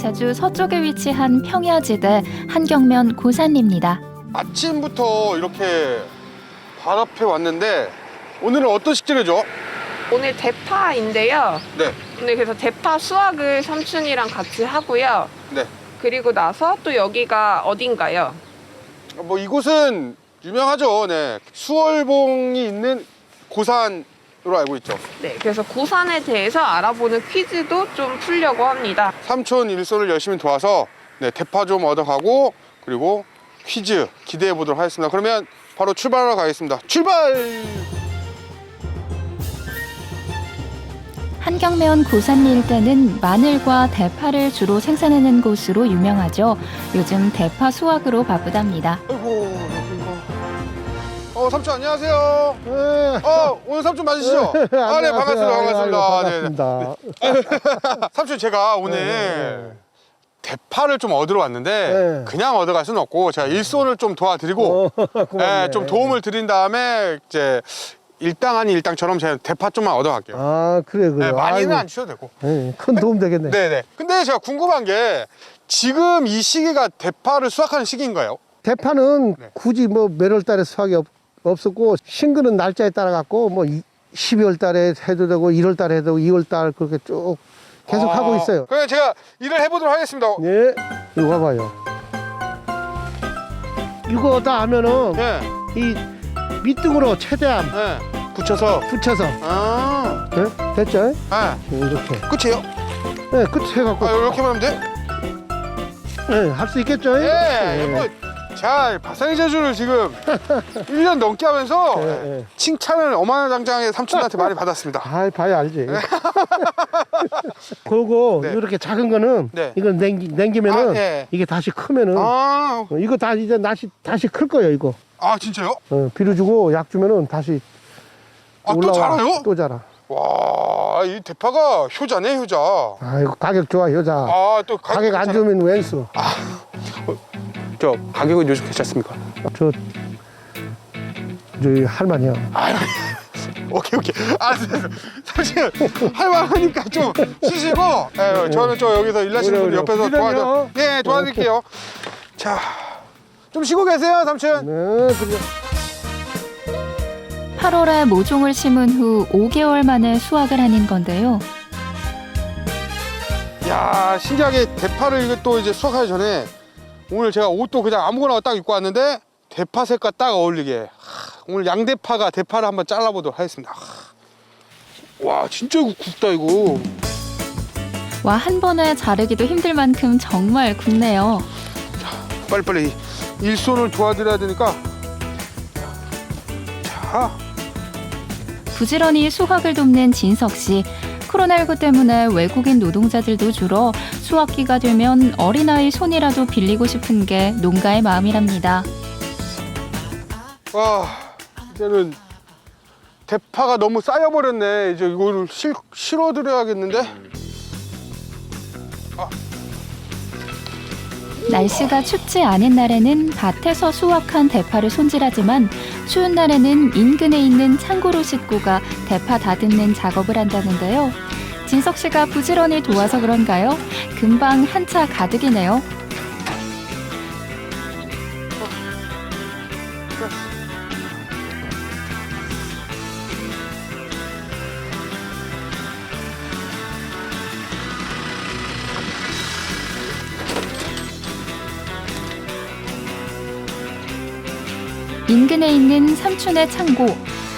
제주 서쪽에 위치한 평야지대 한경면 고산리입니다. 아침부터 이렇게 발 앞에 왔는데 오늘은 어떤 식재료죠? 오늘 대파인데요. 네. 오늘 그래서 대파 수확을 삼촌이랑 같이 하고요. 네. 그리고 나서 또 여기가 어딘가요? 뭐 이곳은 유명하죠. 네. 수월봉이 있는 고산으 로 알고 있죠. 네, 그래서 고산에 대해서 알아보는 퀴즈도 좀 풀려고 합니다. 삼촌 일손을 열심히 도와서 네, 대파 좀 얻어가고 그리고 퀴즈 기대해 보도록 하겠습니다. 그러면 바로 출발하러 가겠습니다. 출발! 한경면 고산리 일대는 마늘과 대파를 주로 생산하는 곳으로 유명하죠. 요즘 대파 수확으로 바쁘답니다. 아이고. 어, 삼촌 안녕하세요. 네. 어, 오늘 삼촌 맞으시죠? 아, 네, 반갑습니다. 반갑습니다. 네, 네. 반갑습니다. 삼촌 제가 오늘 네. 대파를 좀 얻으러 왔는데 네. 그냥 얻어갈 수는 없고 제가 일손을 좀 도와드리고 어. 네, 좀 도움을 드린 다음에 이제 일당 아닌 일당처럼 제가 대파 좀만 얻어갈게요. 아 그래 그래. 네, 많이는 아이고, 안 주셔도 되고. 네, 큰 도움 되겠네. 네네. 근데 제가 궁금한 게 지금 이 시기가 대파를 수확하는 시기인가요? 대파는 네. 굳이 뭐 몇월 달에 수확이 없, 없었고 싱그는 날짜에 따라 갖고 뭐 12월 달에 해도 되고 1월 달에 해도 되고 2월 달 그렇게 쭉 계속 아, 하고 있어요. 그러면 제가 일을 해보도록 하겠습니다. 네. 이거 봐봐요. 이거 다 하면은 네, 이 밑둥으로 최대한 네. 붙여서. 붙여서 아, 네? 됐죠? 네. 이렇게. 끝이에요? 네, 끝 해갖고 아, 이렇게 하면 돼? 네, 할수 있겠죠? 네. 뭐, 자, 바상의 제주를 지금 1년 넘게 하면서 네, 네. 칭찬을 어마장장하게 삼촌한테 많이 받았습니다. 아, 봐야 알지. 그리고 네. 이렇게 작은 거는 네. 이걸 냉기, 냉기면은 아, 네. 이게 다시 크면은 아, 어, 이거 다 이제 다시 다시 클 거예요 이거. 아 진짜요? 어, 비료 주고 약 주면은 다시 아, 또 올라와. 자라요? 또 자라. 와, 이 대파가 효자네, 효자. 아이고 가격 좋아 여자. 아, 또 가격 안 좋으면 왼수. 저 가격은 요즘 괜찮습니까? 저 저희 할머니요. 오케이, 오케이. 아, 사실 할만하니까 좀 쉬시고, 예, 저는 저 여기서 일하시는 분. 옆에서 도와줘. 예, 도와드릴게요. 자, 좀 쉬고 계세요, 삼촌. 네, 그래. 8월에 모종을 심은 후 5개월 만에 수확을 하는 건데요. 야 신기하게 대파를 또 이제 수확하기 전에 오늘 제가 옷도 그냥 아무거나 딱 입고 왔는데 대파 색과 딱 어울리게 하, 오늘 양대파가 대파를 한번 잘라보도록 하겠습니다. 하. 와 진짜 굵다 이거. 와 한 번에 자르기도 힘들 만큼 정말 굵네요. 빨리빨리 일손을 도와드려야 되니까. 자, 부지런히 수확을 돕는 진석 씨. 코로나19 때문에 외국인 노동자들도 줄어 수확기가 되면 어린아이 손이라도 빌리고 싶은 게 농가의 마음이랍니다. 와 이제는 대파가 너무 쌓여버렸네. 이제 이거를 실, 실어드려야겠는데. 날씨가 춥지 않은 날에는 밭에서 수확한 대파를 손질하지만 추운 날에는 인근에 있는 창고로 싣고 가 대파 다듬는 작업을 한다는데요. 진석 씨가 부지런히 도와서 그런가요? 금방 한 차 가득이네요. 인근에 있는 삼촌의 창고,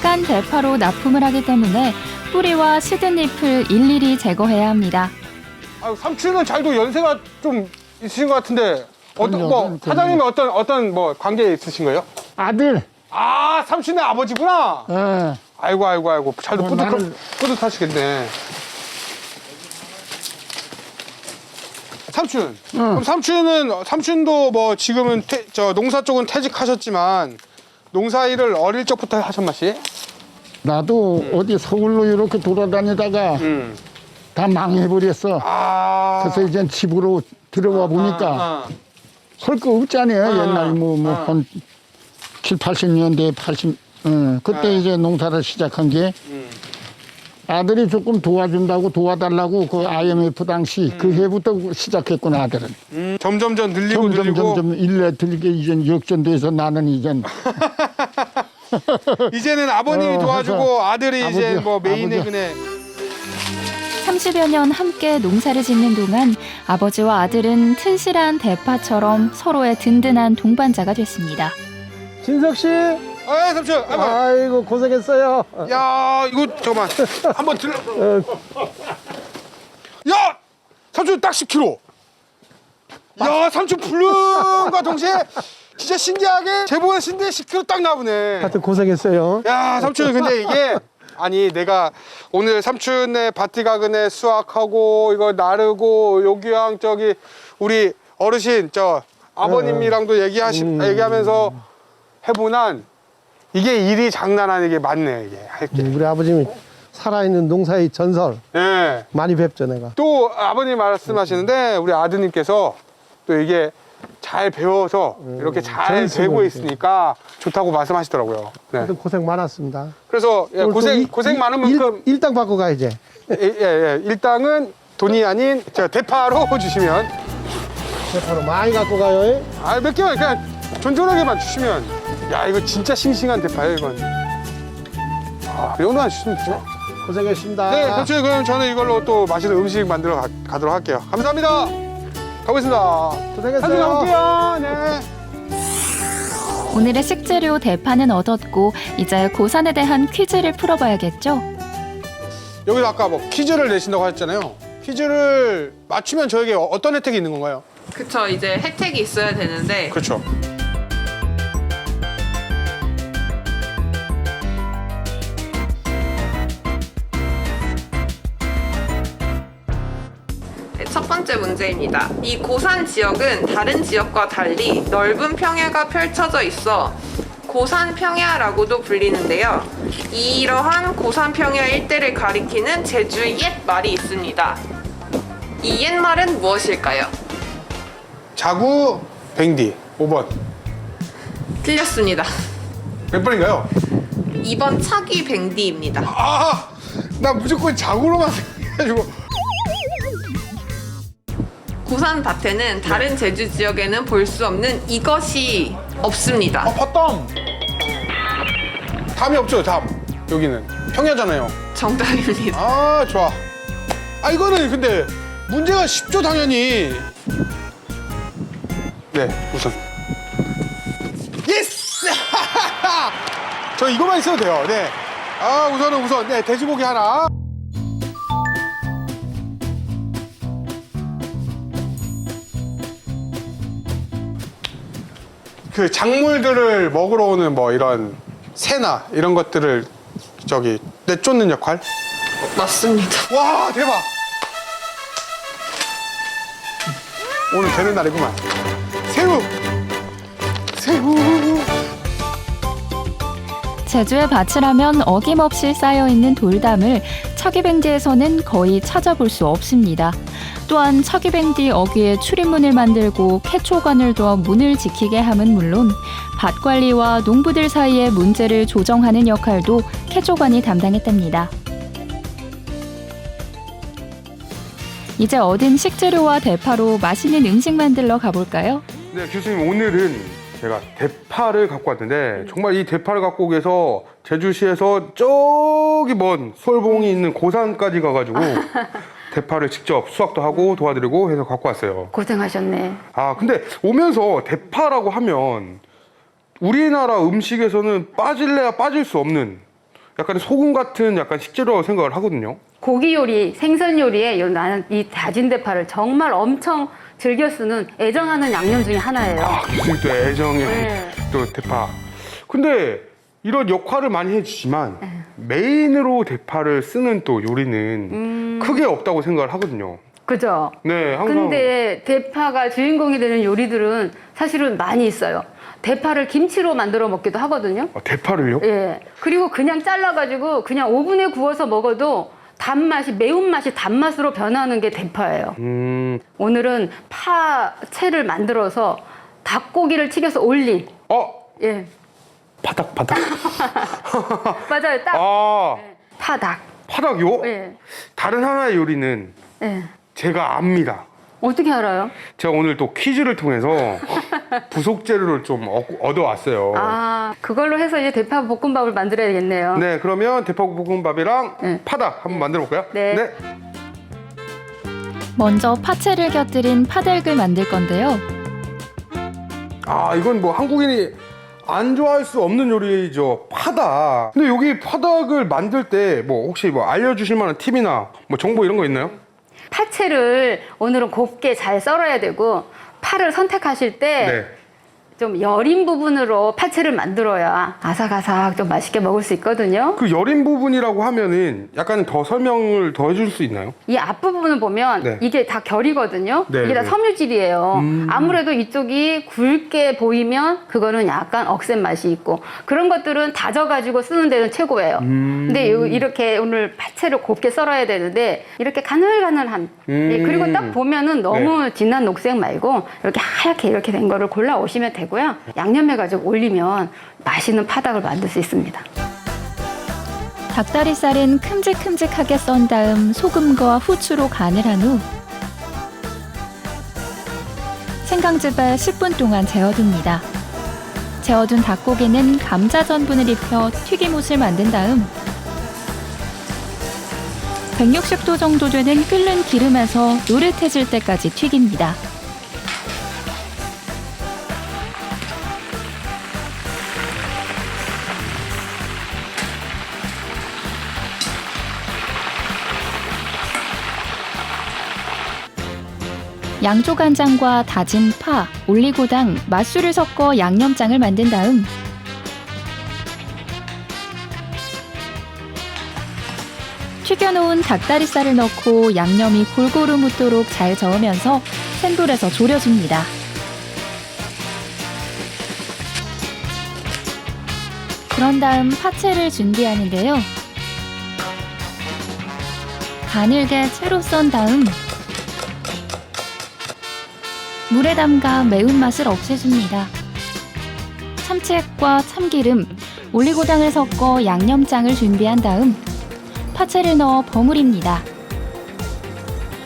깐 대파로 납품을 하기 때문에 뿌리와 시든 잎을 일일이 제거해야 합니다. 아, 삼촌은 잘도 연세가 좀 있으신 것 같은데 어떤 뭐. 사장님이 어떤 어떤 뭐 관계 있으신 거예요? 아들. 아 삼촌의 아버지구나. 어. 아이고 아이고 아이고 잘도 어, 뿌듯 나는- 뿌듯하시겠네. 삼촌. 그럼 삼촌은 삼촌도 뭐 지금은 퇴- 저 농사 쪽은 퇴직하셨지만 농사 일을 어릴 적부터 하셨마시? 나도 어디 서울로 이렇게 돌아다니다가 음. 다 망해버렸어. 아. 그래서 이제 집으로 들어와 보니까 아, 할 거 없잖아요. 아, 옛날 뭐, 뭐, 아. 한 7, 80년대 80, 어, 그때 아. 이제 농사를 시작한 게 음. 아들이 조금 도와준다고 도와달라고 그 IMF 당시 그 해부터 시작했구나 아들은. 음, 점점 점 늘리고 점점 늘리고 점점 일내 들게 이제 역전돼서 나는 이젠 이제는 아버님이 어, 도와주고 아들이 이제 아버지, 뭐 메인에 아버지. 그네 30여 년 함께 농사를 짓는 동안 아버지와 아들은 튼실한 대파처럼 서로의 든든한 동반자가 됐습니다. 진석 씨, 아 삼촌 아이고. 아이고 고생했어요. 야 이거 잠깐만 한번 들려 어, 야 삼촌 딱 10kg 야 삼촌 불륜과 동시에 진짜 신기하게 제보가 신데 10kg 딱 나오네 하여튼 고생했어요. 야 삼촌 근데 이게 아니 내가 오늘 삼촌네 밭이 가근에 수확하고 이거 나르고 요기왕 저기 우리 어르신 저 아버님이랑도 얘기하시 음. 얘기하면서 해보난 이게 일이 장난 아니게 많네 이게 할게 우리 아버님이 살아있는 농사의 전설 예. 많이 뵙죠 내가. 또 아버님 말씀하시는데 우리 아드님께서 또 이게 잘 배워서 이렇게 잘 전수고 되고 이제. 있으니까 좋다고 말씀하시더라고요. 네. 하여튼 고생 많았습니다. 그래서 예, 오늘 또 고생 일- 고생 일- 많은 일- 만큼 일당 받고 가야지. 예, 예, 예. 일당은 돈이 아닌 저 대파로 주시면 대파로 많이 갖고 가요. 아 몇 개만 그냥 존존하게만 주시면 야 이거 진짜 싱싱한 대파예요 이건. 아, 이 정도만 주시면 되죠. 고생했습니다. 네, 그렇죠. 그럼 저는 이걸로 또 맛있는 음식 만들어 가, 가도록 할게요. 감사합니다. 가보겠습니다. 고생했어요. 가볼게요. 네. 오늘의 식재료 대파는 얻었고 이제 고산에 대한 퀴즈를 풀어봐야겠죠? 여기서 아까 뭐 퀴즈를 내신다고 하셨잖아요. 퀴즈를 맞추면 저에게 어떤 혜택이 있는 건가요? 그쵸 이제 혜택이 있어야 되는데 그렇죠. 첫 번째 문제입니다. 이 고산 지역은 다른 지역과 달리 넓은 평야가 펼쳐져 있어 고산 평야라고도 불리는데요. 이러한 고산 평야 일대를 가리키는 제주의 옛 말이 있습니다. 이 옛말은 무엇일까요? 자구 뱅디 5번. 틀렸습니다. 몇 번인가요? 2번 차기 뱅디입니다. 아, 나 무조건 자구로만 생각해가지고. 고산 밭에는 다른 제주 지역에는 볼 수 없는 이것이 없습니다. 아, 팥담. 담이 없죠, 담. 여기는 평야잖아요. 정답입니다. 아, 좋아. 아, 이거는 근데 문제가 쉽죠, 당연히. 네, 우선. 예스! 저 이거만 있어도 돼요. 네. 아, 우선은 우선, 네, 돼지고기 하나. 그 작물들을 먹으러 오는 뭐 이런 새나 이런 것들을 저기 내쫓는 역할? 맞습니다. 와 대박 오늘 되는 날이구만 새우 새우 제주의 밭이라면 어김없이 쌓여있는 돌담을 척이뱅디에서는 거의 찾아볼 수 없습니다. 또한 척이뱅디 어귀에 출입문을 만들고 캐초관을 두어 문을 지키게 함은 물론 밭 관리와 농부들 사이의 문제를 조정하는 역할도 캐초관이 담당했답니다. 이제 얻은 식재료와 대파로 맛있는 음식 만들러 가볼까요? 네 교수님 오늘은 제가 대파를 갖고 왔는데 정말 이 대파를 갖고 오기 위해서 제주시에서 저기 먼 솔봉이 있는 고산까지 가가지고 대파를 직접 수확도 하고 도와드리고 해서 갖고 왔어요 고생하셨네. 아 근데 오면서 대파라고 하면 우리나라 음식에서는 빠질래야 빠질 수 없는 약간 소금 같은 약간 식재료라고 생각을 하거든요. 고기 요리, 생선 요리에 요- 나는 이 다진 대파를 정말 엄청 즐겨 쓰는 애정하는 양념 중에 하나예요. 아 교수님 또 애정의 네. 또 대파. 근데 이런 역할을 많이 해주지만 네. 메인으로 대파를 쓰는 또 요리는 음. 크게 없다고 생각을 하거든요. 그죠? 네 항상. 근데 대파가 주인공이 되는 요리들은 사실은 많이 있어요. 대파를 김치로 만들어 먹기도 하거든요. 아, 대파를요? 예. 그리고 그냥 잘라가지고 그냥 오븐에 구워서 먹어도 단맛이, 매운맛이 단맛으로 변하는 게 대파예요. 음. 오늘은 파채를 만들어서 닭고기를 튀겨서 올린, 어 예. 바닥 바닥. 맞아요. 딱 아. 파닭. 파닭이요? 예. 다른 하나의 요리는 예. 제가 압니다. 어떻게 알아요? 제가 오늘 또 퀴즈를 통해서 부속 재료를 좀 얻- 얻어왔어요. 아, 그걸로 해서 이제 대파 볶음밥을 만들어야겠네요. 네, 그러면 대파 볶음밥이랑 네. 파닭 한번 만들어 볼까요? 네. 먼저 파채를 곁들인 파닭을 만들 건데요. 아, 이건 뭐 한국인이 안 좋아할 수 없는 요리죠. 파닭. 근데 여기 파닭을 만들 때 뭐 혹시 뭐 알려주실 만한 팁이나 뭐 정보 이런 거 있나요? 파채를 오늘은 곱게 잘 썰어야 되고 파를 선택하실 때 네. 좀 여린 부분으로 파채를 만들어야 아삭아삭 좀 맛있게 먹을 수 있거든요. 그 여린 부분이라고 하면은 약간 더 설명을 더 해줄 수 있나요? 이 앞부분을 보면 네. 이게 다 결이거든요. 네, 이게 다 네. 섬유질이에요. 음. 아무래도 이쪽이 굵게 보이면 그거는 약간 억센 맛이 있고 그런 것들은 다져가지고 쓰는 데는 최고예요. 음. 근데 요- 이렇게 오늘 파채를 곱게 썰어야 되는데 이렇게 가늘가늘한 음. 예, 그리고 딱 보면은 너무 진한 녹색 말고 이렇게 하얗게 이렇게 된 거를 골라 오시면 되고 요. 양념해가지고 올리면 맛있는 파닭을 만들 수 있습니다. 닭다리살은 큼직큼직하게 썬 다음 소금과 후추로 간을 한 후 생강즙에 10분 동안 재워둡니다. 재워둔 닭고기는 감자 전분을 입혀 튀김옷을 만든 다음 160도 정도 되는 끓는 기름에서 노릇해질 때까지 튀깁니다. 양조간장과 다진 파, 올리고당, 맛술을 섞어 양념장을 만든 다음 튀겨놓은 닭다리살을 넣고 양념이 골고루 묻도록 잘 저으면서 센 불에서 졸여줍니다. 그런 다음 파채를 준비하는데요. 가늘게 채로 썬 다음 물에 담가 매운맛을 없애줍니다. 참치액과 참기름, 올리고당을 섞어 양념장을 준비한 다음 파채를 넣어 버무립니다.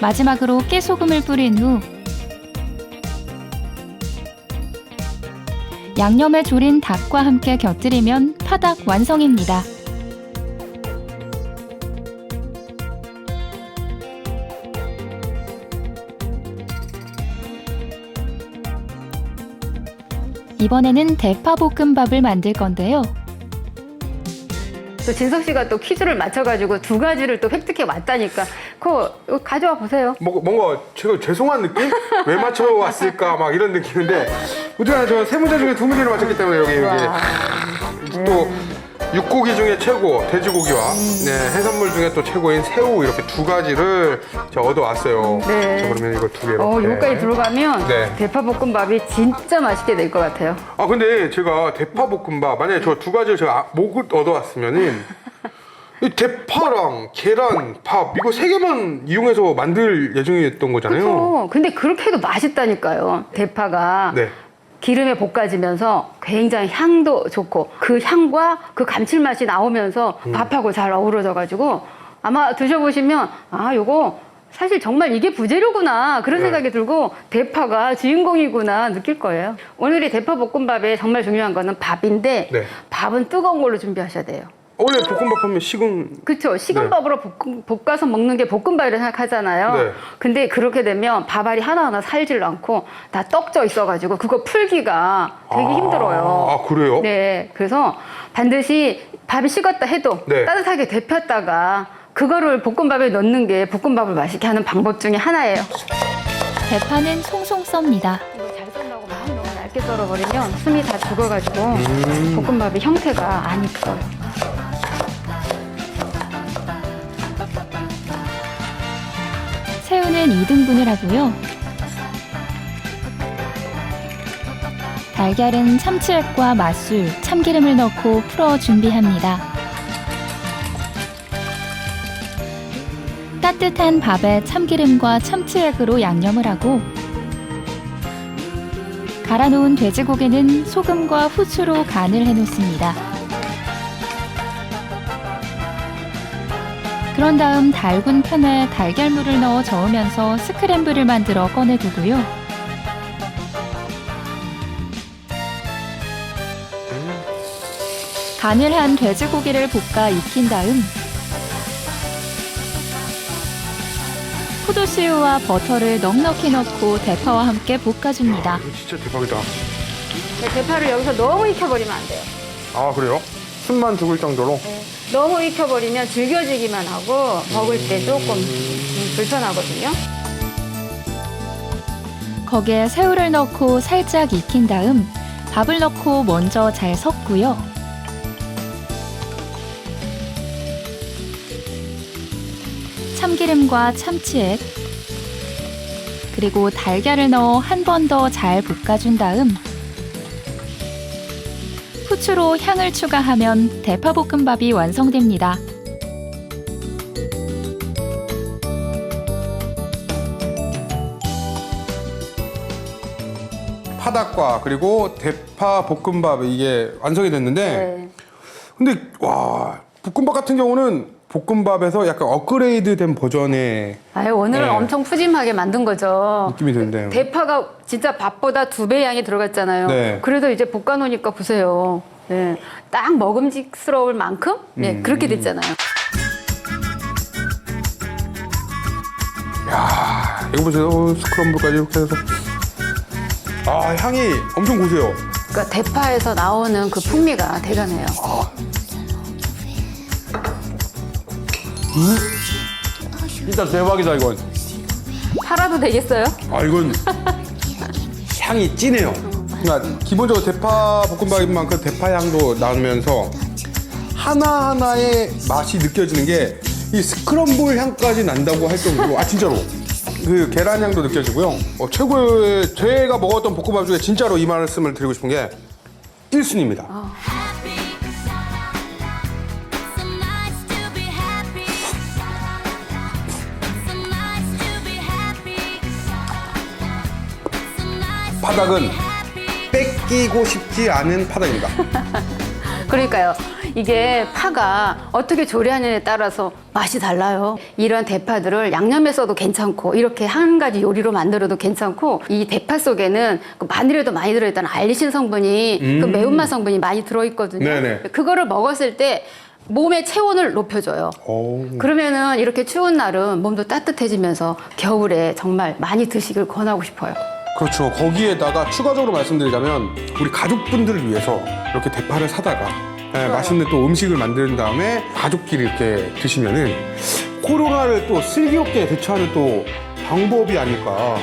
마지막으로 깨소금을 뿌린 후 양념에 졸인 닭과 함께 곁들이면 파닭 완성입니다. 이번에는 대파 볶음밥을 만들 건데요. 또 진석 씨가 또 퀴즈를 맞춰가지고 두 가지를 또 획득해 왔다니까 그거 가져와 보세요. 뭐, 뭔가 제가 죄송한 느낌? 왜 맞춰왔을까 막 이런 느낌인데 어쨌거나 저는 세 문제 중에 두 문제를 맞췄기 때문에 여기 여기 하, 또 육고기 중에 최고 돼지고기와 네, 해산물 중에 또 최고인 새우 이렇게 두 가지를 제가 얻어왔어요. 네. 자, 그러면 이거 두 개. 어. 여기까지 들어가면 네. 대파 볶음밥이 진짜 맛있게 될 것 같아요. 아 근데 제가 대파 볶음밥 만약에 저 두 가지를 제가 목을 얻어왔으면은 이 대파랑 계란, 밥 이거 세 개만 이용해서 만들 예정이었던 거잖아요. 그렇죠. 근데 그렇게 해도 맛있다니까요. 대파가 네. 기름에 볶아지면서 굉장히 향도 좋고 그 향과 그 감칠맛이 나오면서 음. 밥하고 잘 어우러져 가지고 아마 드셔보시면 아 요거 사실 정말 이게 부재료구나 그런 네. 생각이 들고 대파가 주인공이구나 느낄 거예요. 오늘의 대파 볶음밥에 정말 중요한 거는 밥인데 네. 밥은 뜨거운 걸로 준비하셔야 돼요. 원래 볶음밥 하면 식은 그렇죠. 식은 네. 밥으로 볶음, 볶아서 먹는 게 볶음밥이라 생각하잖아요. 네. 근데 그렇게 되면 밥알이 하나하나 살질 않고 다 떡져 있어가지고 그거 풀기가 되게 아, 힘들어요. 아 그래요? 네. 그래서 반드시 밥이 식었다 해도 네. 따뜻하게 데폈다가 그거를 볶음밥에 넣는 게 볶음밥을 맛있게 하는 방법 중에 하나예요. 대파는 송송 썹니다. 이거 잘 썰라고 너무 너무 얇게 썰어버리면 숨이 다 죽어가지고 음. 볶음밥의 형태가 안 이뻐요. 새우는 2등분을 하고요. 달걀은 참치액과 맛술, 참기름을 넣고 풀어 준비합니다. 따뜻한 밥에 참기름과 참치액으로 양념을 하고 갈아놓은 돼지고기는 소금과 후추로 간을 해놓습니다. 그런 다음 달군 팬에 달걀물을 넣어 저으면서 스크램블을 만들어 꺼내두고요. 간을 한 돼지고기를 볶아 익힌 다음 포도씨유와 버터를 넉넉히 넣고 대파와 함께 볶아줍니다. 이거 진짜 대박이다. 네, 대파를 여기서 너무 익혀버리면 안 돼요. 아 그래요? 숨만 죽을 정도로. 너무 익혀버리면 질겨지기만 하고 먹을 때 조금 음, 불편하거든요. 거기에 새우를 넣고 살짝 익힌 다음 밥을 넣고 먼저 잘 섞고요. 참기름과 참치액 그리고 달걀을 넣어 한 번 더 잘 볶아준 다음 후추로 향을 추가하면 대파볶음밥이 완성됩니다. 파닭과 그리고 대파 볶음밥 이게 완성이 됐는데 네. 근데 와 볶음밥 같은 경우는 볶음밥에서 약간 업그레이드된 버전의 아유, 오늘은 네. 엄청 푸짐하게 만든 거죠. 느낌이 드는데 대파가 진짜 밥보다 두 배 양이 들어갔잖아요. 네. 그래도 이제 볶아놓으니까 보세요. 네. 딱 먹음직스러울 만큼 네, 음. 그렇게 됐잖아요. 야 이거 보세요 어, 스크럼블까지 이렇게 해서 아 향이 엄청 고세요 그러니까 대파에서 나오는 그 풍미가 대단해요. 진짜 대박이다 이건. 팔아도 되겠어요? 아 이건 향이 진해요. 그러니까 기본적으로 대파 볶음밥인 만큼 대파 향도 나면서 하나 하나의 맛이 느껴지는 게 이 스크럼블 향까지 난다고 할 정도로 아 진짜로. 그 계란 향도 느껴지고요. 어, 최고의 제가 먹었던 볶음밥 중에 진짜로 이 말씀을 드리고 싶은 게 1순위입니다 파닭은 뺏기고 싶지 않은 파닭입니다 그러니까요. 이게 파가 어떻게 조리하느냐에 따라서 맛이 달라요. 이런 대파들을 양념에 써도 괜찮고 이렇게 한 가지 요리로 만들어도 괜찮고 이 대파 속에는 그 마늘에도 많이 들어있다는 알리신 성분이 그 매운맛 성분이 많이 들어있거든요. 네네. 그거를 먹었을 때 몸의 체온을 높여줘요. 오. 그러면은 이렇게 추운 날은 몸도 따뜻해지면서 겨울에 정말 많이 드시길 권하고 싶어요. 그렇죠. 거기에다가 추가적으로 말씀드리자면 우리 가족분들을 위해서 이렇게 대파를 사다가 예, 맛있는 또 음식을 만든 다음에 가족끼리 이렇게 드시면은 코로나를 또 슬기롭게 대처하는 또 방법이 아닐까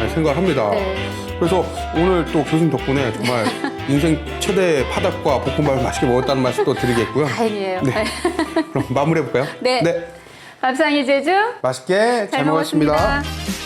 예, 생각을 합니다. 네. 그래서 오늘 또 교수님 덕분에 정말 인생 최대 파닭과 볶음밥을 맛있게 먹었다는 말씀 또 드리겠고요. 다행이에요. 네. 그럼 마무리해 볼까요? 네. 밥상의 제주 맛있게 잘, 먹었습니다. 먹었습니다.